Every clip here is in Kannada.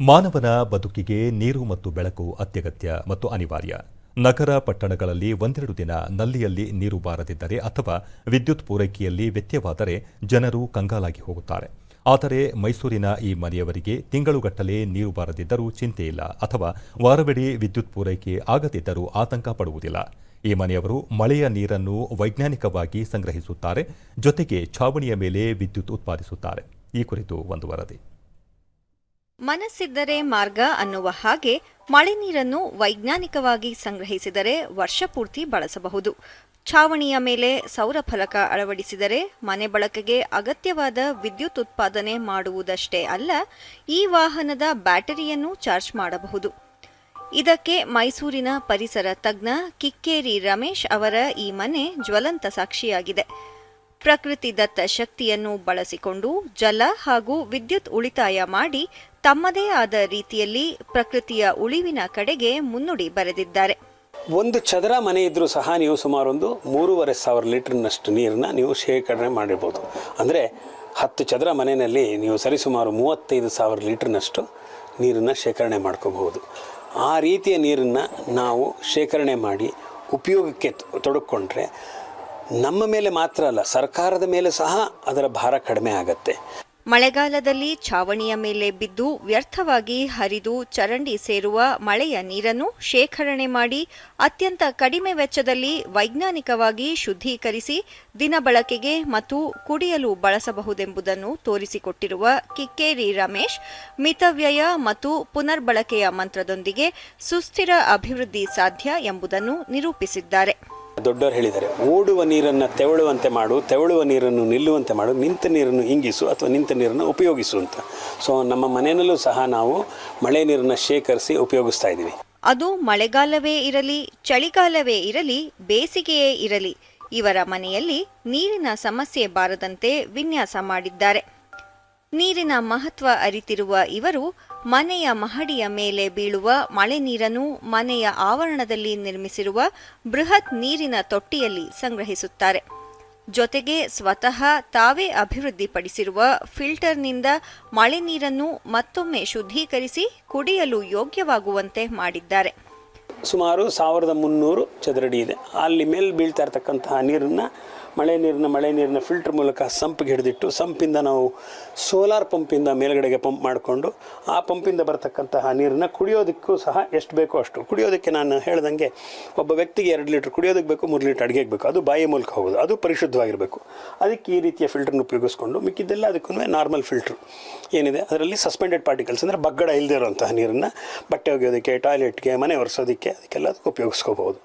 ಮಾನವನ ಬದುಕಿಗೆ ನೀರು ಮತ್ತು ಬೆಳಕು ಅತ್ಯಗತ್ಯ ಮತ್ತು ಅನಿವಾರ್ಯ. ನಗರ ಪಟ್ಟಣಗಳಲ್ಲಿ ಒಂದೆರಡು ದಿನ ನಲ್ಲಿಯಲ್ಲಿ ನೀರು ಬಾರದಿದ್ದರೆ ಅಥವಾ ವಿದ್ಯುತ್ ಪೂರೈಕೆಯಲ್ಲಿ ವ್ಯತ್ಯವಾದರೆ ಜನರು ಕಂಗಾಲಾಗಿ ಹೋಗುತ್ತಾರೆ. ಆದರೆ ಮೈಸೂರಿನ ಈ ಮನೆಯವರಿಗೆ ತಿಂಗಳುಗಟ್ಟಲೆ ನೀರು ಬಾರದಿದ್ದರೂ ಚಿಂತೆಯಿಲ್ಲ ಅಥವಾ ವಾರವಿಡೀ ವಿದ್ಯುತ್ ಪೂರೈಕೆ ಆಗದಿದ್ದರೂ ಆತಂಕ ಪಡುವುದಿಲ್ಲ. ಈ ಮನೆಯವರು ಮಳೆಯ ನೀರನ್ನು ವೈಜ್ಞಾನಿಕವಾಗಿ ಸಂಗ್ರಹಿಸುತ್ತಾರೆ, ಜೊತೆಗೆ ಛಾವಣಿಯ ಮೇಲೆ ವಿದ್ಯುತ್ ಉತ್ಪಾದಿಸುತ್ತಾರೆ. ಈ ಕುರಿತು ಒಂದು ವರದಿ. ಮನಸ್ಸಿದ್ದರೆ ಮಾರ್ಗ ಅನ್ನುವ ಹಾಗೆ ಮಳೆ ನೀರನ್ನು ವೈಜ್ಞಾನಿಕವಾಗಿ ಸಂಗ್ರಹಿಸಿದರೆ ವರ್ಷಪೂರ್ತಿ ಬಳಸಬಹುದು. ಛಾವಣಿಯ ಮೇಲೆ ಸೌರ ಫಲಕ ಅಳವಡಿಸಿದರೆ ಮನೆ ಬಳಕೆಗೆ ಅಗತ್ಯವಾದ ವಿದ್ಯುತ್ ಉತ್ಪಾದನೆ ಮಾಡುವುದಷ್ಟೇ ಅಲ್ಲ, ಈ ವಾಹನದ ಬ್ಯಾಟರಿಯನ್ನು ಚಾರ್ಜ್ ಮಾಡಬಹುದು. ಇದಕ್ಕೆ ಮೈಸೂರಿನ ಪರಿಸರ ತಜ್ಞ ಕಿಕ್ಕೇರಿ ರಮೇಶ್ ಅವರ ಈ ಮನೆ ಜ್ವಲಂತ ಸಾಕ್ಷಿಯಾಗಿದೆ. ಪ್ರಕೃತಿ ದತ್ತ ಶಕ್ತಿಯನ್ನು ಬಳಸಿಕೊಂಡು ಜಲ ಹಾಗೂ ವಿದ್ಯುತ್ ಉಳಿತಾಯ ಮಾಡಿ ತಮ್ಮದೇ ಆದ ರೀತಿಯಲ್ಲಿ ಪ್ರಕೃತಿಯ ಉಳಿವಿನ ಕಡೆಗೆ ಮುನ್ನುಡಿ ಬರೆದಿದ್ದಾರೆ. ಒಂದು ಚದರ ಮನೆ ಇದ್ದರೂ ಸಹ ನೀವು ಸುಮಾರು ಒಂದು ಮೂರುವರೆ ಸಾವಿರ ಲೀಟರ್ನಷ್ಟು ನೀರನ್ನ ನೀವು ಶೇಖರಣೆ ಮಾಡಿರ್ಬೋದು. ಅಂದರೆ ಹತ್ತು ಚದರ ಮನೆಯಲ್ಲಿ ನೀವು ಸರಿಸುಮಾರು ಮೂವತ್ತೈದು ಸಾವಿರ ಲೀಟರ್ನಷ್ಟು ನೀರನ್ನು ಶೇಖರಣೆ ಮಾಡ್ಕೋಬಹುದು. ಆ ರೀತಿಯ ನೀರನ್ನು ನಾವು ಶೇಖರಣೆ ಮಾಡಿ ಉಪಯೋಗಕ್ಕೆ ತೊಡಕೊಂಡ್ರೆ ನಮ್ಮ ಮೇಲೆ ಮಾತ್ರ ಅಲ್ಲ, ಸರ್ಕಾರದ ಮೇಲೆ ಸಹ ಅದರ ಭಾರ ಕಡಿಮೆ ಆಗತ್ತೆ. ಮಳೆಗಾಲದಲ್ಲಿ ಛಾವಣಿಯ ಮೇಲೆ ಬಿದ್ದು ವ್ಯರ್ಥವಾಗಿ ಹರಿದು ಚರಂಡಿ ಸೇರುವ ಮಳೆಯ ನೀರನ್ನು ಶೇಖರಣೆ ಮಾಡಿ ಅತ್ಯಂತ ಕಡಿಮೆ ವೆಚ್ಚದಲ್ಲಿ ವೈಜ್ಞಾನಿಕವಾಗಿ ಶುದ್ಧೀಕರಿಸಿ ದಿನ ಬಳಕೆಗೆ ಮತ್ತು ಕುಡಿಯಲು ಬಳಸಬಹುದೆಂಬುದನ್ನು ತೋರಿಸಿಕೊಟ್ಟಿರುವ ಕಿಕ್ಕೇರಿ ರಮೇಶ್, ಮಿತವ್ಯಯ ಮತ್ತು ಪುನರ್ಬಳಕೆಯ ಮಂತ್ರದೊಂದಿಗೆ ಸುಸ್ಥಿರ ಅಭಿವೃದ್ಧಿ ಸಾಧ್ಯ ಎಂಬುದನ್ನು ನಿರೂಪಿಸಿದ್ದಾರೆ. ದೊಡ್ಡವರು ಹೇಳಿದ್ದಾರೆ, ಓಡುವ ನೀರನ್ನು ತೆವಳುವಂತೆ ಮಾಡು, ತೆವಳುವ ನೀರನ್ನು ನಿಲ್ಲುವಂತೆ ಮಾಡು, ನಿಂತ ನೀರನ್ನು ಇಂಗಿಸು ಅಥವಾ ನಿಂತ ನೀರನ್ನು ಉಪಯೋಗಿಸು ಅಂತ. ಸೊ ನಮ್ಮ ಮನೆಯಲ್ಲೂ ಸಹ ನಾವು ಮಳೆ ನೀರನ್ನು ಶೇಖರಿಸಿ ಉಪಯೋಗಿಸ್ತಾ ಇದ್ದೀವಿ. ಅದು ಮಳೆಗಾಲವೇ ಇರಲಿ, ಚಳಿಗಾಲವೇ ಇರಲಿ, ಬೇಸಿಗೆಯೇ ಇರಲಿ, ಇವರ ಮನೆಯಲ್ಲಿ ನೀರಿನ ಸಮಸ್ಯೆ ಬಾರದಂತೆ ವಿನ್ಯಾಸ ಮಾಡಿದ್ದಾರೆ. ನೀರಿನ ಮಹತ್ವ ಅರಿತಿರುವ ಇವರು ಮನೆಯ ಮಹಡಿಯ ಮೇಲೆ ಬೀಳುವ ಮಳೆ ನೀರನ್ನು ಮನೆಯ ಆವರಣದಲ್ಲಿ ನಿರ್ಮಿಸಿರುವ ಬೃಹತ್ ನೀರಿನ ತೊಟ್ಟಿಯಲ್ಲಿ ಸಂಗ್ರಹಿಸುತ್ತಾರೆ. ಜೊತೆಗೆ ಸ್ವತಃ ತಾವೇ ಅಭಿವೃದ್ಧಿಪಡಿಸಿರುವ ಫಿಲ್ಟರ್ನಿಂದ ಮಳೆ ನೀರನ್ನು ಮತ್ತೊಮ್ಮೆ ಶುದ್ಧೀಕರಿಸಿ ಕುಡಿಯಲು ಯೋಗ್ಯವಾಗುವಂತೆ ಮಾಡಿದ್ದಾರೆ. ಸುಮಾರು ಸಾವಿರದ ಮುನ್ನೂರು ಚದರಡಿ ಇದೆ. ಅಲ್ಲಿ ಮೇಲೆ ಬೀಳ್ತಾ ಇರತಕ್ಕಂತಹ ನೀರನ್ನು ಮಳೆ ನೀರಿನ, ಮಳೆ ನೀರನ್ನ ಫಿಲ್ಟರ್ ಮೂಲಕ ಸಂಪಿಗೆ ಹಿಡಿದಿಟ್ಟು, ಸಂಪಿಂದ ನಾವು ಸೋಲಾರ್ ಪಂಪಿಂದ ಮೇಲ್ಗಡೆಗೆ ಪಂಪ್ ಮಾಡಿಕೊಂಡು, ಆ ಪಂಪಿಂದ ಬರತಕ್ಕಂತಹ ನೀರನ್ನು ಕುಡಿಯೋದಕ್ಕೂ ಸಹ ಎಷ್ಟು ಬೇಕೋ ಅಷ್ಟು. ಕುಡಿಯೋದಕ್ಕೆ ನಾನು ಹೇಳ್ದಂಗೆ ಒಬ್ಬ ವ್ಯಕ್ತಿಗೆ ಎರಡು ಲೀಟ್ರ್ ಕುಡಿಯೋದಕ್ಕೆ ಬೇಕು, ಮೂರು ಲೀಟ್ರ್ ಅಡುಗೆಗೆ ಬೇಕು. ಅದು ಬಾಯಿ ಮೂಲಕ ಹೋಗೋದು. ಅದು ಪರಿಶುದ್ಧವಾಗಿರಬೇಕು. ಅದಕ್ಕೆ ಈ ರೀತಿಯ ಫಿಲ್ಟರ್ನ ಉಪಯೋಗಿಸ್ಕೊಂಡು ಮಿಕ್ಕಿದ್ದೆಲ್ಲ ಅದಕ್ಕೂ ನಾರ್ಮಲ್ ಫಿಲ್ಟ್ರ್ ಏನಿದೆ. ಅದರಲ್ಲಿ ಸಸ್ಪೆಂಡೆಡ್ ಪಾರ್ಟಿಕಲ್ಸ್ ಅಂದರೆ ಬಗ್ಗಡ ಇಲ್ಲದೆ ಇರುವಂತಹ ನೀರನ್ನು ಬಟ್ಟೆ ಒಗೆಯೋದಕ್ಕೆ ಟಾಯ್ಲೆಟ್ಗೆ ಮನೆ ಒರೆಸೋದಕ್ಕೆ ಅದಕ್ಕೆಲ್ಲ ಅದಕ್ಕೆ ಉಪಯೋಗಿಸ್ಕೋಬಹುದು.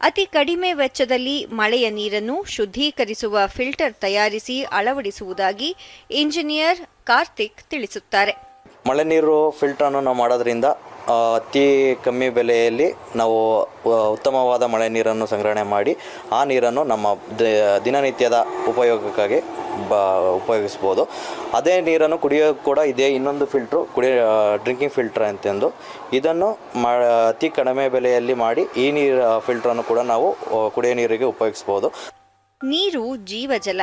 ಅತಿ ಕಡಿಮೆ ವೆಚ್ಚದಲ್ಲಿ ಮಳೆಯ ನೀರನ್ನು ಶುದ್ಧೀಕರಿಸುವ ಫಿಲ್ಟರ್ ತಯಾರಿಸಿ ಅಳವಡಿಸುವುದಾಗಿ ಇಂಜಿನಿಯರ್ ಕಾರ್ತಿಕ್ ತಿಳಿಸುತ್ತಾರೆ. ಮಳೆ ನೀರು ಫಿಲ್ಟ್ರನ್ನು ನಾವು ಮಾಡೋದ್ರಿಂದ ಅತಿ ಕಮ್ಮಿ ಬೆಲೆಯಲ್ಲಿ ನಾವು ಉತ್ತಮವಾದ ಮಳೆ ನೀರನ್ನು ಸಂಗ್ರಹಣೆ ಮಾಡಿ, ಆ ನೀರನ್ನು ನಮ್ಮ ದಿನನಿತ್ಯದ ಉಪಯೋಗಕ್ಕಾಗಿ ಬ, ಉಪಯೋಗಿಸ್ಬೋದು. ಅದೇ ನೀರನ್ನು ಕುಡಿಯೋ ಕೂಡ ಇದೇ ಇನ್ನೊಂದು ಫಿಲ್ಟ್ರು ಕುಡಿಯ ಡ್ರಿಂಕಿಂಗ್ ಫಿಲ್ಟರ್ ಅಂತಂದು. ಇದನ್ನು ಮಾ, ಅತಿ ಕಡಿಮೆ ಬೆಲೆಯಲ್ಲಿ ಮಾಡಿ ಈ ನೀರು ಫಿಲ್ಟ್ರನ್ನು ಕೂಡ ನಾವು ಕುಡಿಯೋ ನೀರಿಗೆ ಉಪಯೋಗಿಸ್ಬೋದು. ನೀರು ಜೀವಜಲ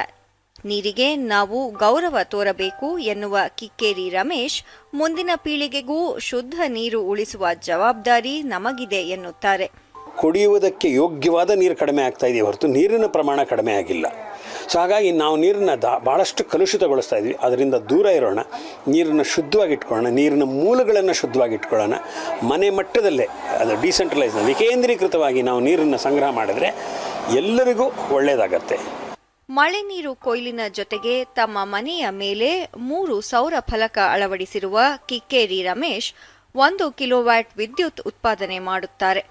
ನೀರಿಗೆ ನಾವು ಗೌರವ ತೋರಬೇಕು ಎನ್ನುವ ಕಿಕ್ಕೇರಿ ರಮೇಶ್, ಮುಂದಿನ ಪೀಳಿಗೆಗೂ ಶುದ್ಧ ನೀರು ಉಳಿಸುವ ಜವಾಬ್ದಾರಿ ನಮಗಿದೆ ಎನ್ನುತ್ತಾರೆ. ಕುಡಿಯುವುದಕ್ಕೆ ಯೋಗ್ಯವಾದ ನೀರು ಕಡಿಮೆ ಆಗ್ತಾ ಇದೆ ಹೊರತು ನೀರಿನ ಪ್ರಮಾಣ ಕಡಿಮೆ ಆಗಿಲ್ಲ. ಸೊ ಹಾಗಾಗಿ ನಾವು ನೀರನ್ನು ದಾ ಭಾಳಷ್ಟು ಕಲುಷಿತಗೊಳಿಸ್ತಾ ಇದ್ವಿ. ಅದರಿಂದ ದೂರ ಇರೋಣ, ನೀರನ್ನು ಶುದ್ಧವಾಗಿಟ್ಕೊಳ್ಳೋಣ ನೀರಿನ ಮೂಲಗಳನ್ನು ಶುದ್ಧವಾಗಿ ಇಟ್ಕೊಳ್ಳೋಣ. ಮನೆ ಮಟ್ಟದಲ್ಲೇ, ಅದು ಡಿಸೆಂಟ್ರಲೈಸ್ ವಿಕೇಂದ್ರೀಕೃತವಾಗಿ ನಾವು ನೀರನ್ನು ಸಂಗ್ರಹ ಮಾಡಿದ್ರೆ ಎಲ್ಲರಿಗೂ ಒಳ್ಳೆಯದಾಗತ್ತೆ ಮಳೆ ನೀರು ಕೊಯ್ಲಿನ ಜೊತೆಗೆ ತಮ್ಮ ಮನೆಯ ಮೇಲೆ ಮೂರು ಸೌರ ಫಲಕ ಅಳವಡಿಸಿರುವ ಕಿಕ್ಕೇರಿ ರಮೇಶ್ ಒಂದು ಕಿಲೋವ್ಯಾಟ್ ವಿದ್ಯುತ್ ಉತ್ಪಾದನೆ ಮಾಡುತ್ತಾರೆ.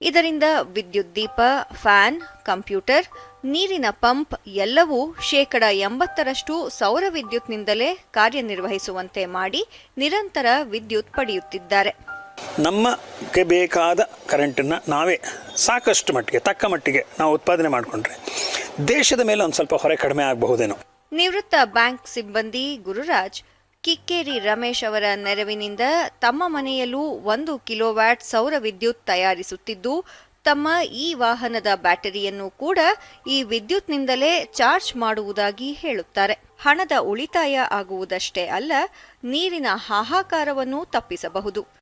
ಇದರಿಂದ ವಿದ್ಯುತ್ ದೀಪ, ಫ್ಯಾನ್, ಕಂಪ್ಯೂಟರ್, ನೀರಿನ ಪಂಪ್ ಎಲ್ಲವೂ ಶೇಕಡ ಎಂಬತ್ತರಷ್ಟು ಸೌರ ವಿದ್ಯುತ್ನಿಂದಲೇ ಕಾರ್ಯನಿರ್ವಹಿಸುವಂತೆ ಮಾಡಿ ನಿರಂತರ ವಿದ್ಯುತ್ ಪಡೆಯುತ್ತಿದ್ದಾರೆ. ನಮಗೆ ಬೇಕಾದ ಕರೆಂಟನ್ನು ನಾವೇ ಸಾಕಷ್ಟು ಮಟ್ಟಿಗೆ, ತಕ್ಕ ಮಟ್ಟಿಗೆ ನಾವು ಉತ್ಪಾದನೆ ಮಾಡಿಕೊಂಡ್ರೆ. ದೇಶದ ಮೇಲೆ ಒಂದು ಸ್ವಲ್ಪ ಹೊರೆ ಕಡಿಮೆ ಆಗಬಹುದೇನೋ. ನಿವೃತ್ತ ಬ್ಯಾಂಕ್ ಸಿಬ್ಬಂದಿ ಗುರುರಾಜ್ ಕಿಕ್ಕೇರಿ ರಮೇಶ್ ಅವರ ನೆರವಿನಿಂದ ತಮ್ಮ ಮನೆಯಲ್ಲೂ ಒಂದು ಕಿಲೋವ್ಯಾಟ್ ಸೌರ ವಿದ್ಯುತ್ ತಯಾರಿಸುತ್ತಿದ್ದು, ತಮ್ಮ ಈ ವಾಹನದ ಬ್ಯಾಟರಿಯನ್ನು ಕೂಡ ಈ ವಿದ್ಯುತ್ನಿಂದಲೇ ಚಾರ್ಜ್ ಮಾಡುವುದಾಗಿ ಹೇಳುತ್ತಾರೆ. ಹಣದ ಉಳಿತಾಯ ಆಗುವುದಷ್ಟೇ ಅಲ್ಲ, ನೀರಿನ ಹಾಹಾಕಾರವನ್ನು ತಪ್ಪಿಸಬಹುದು.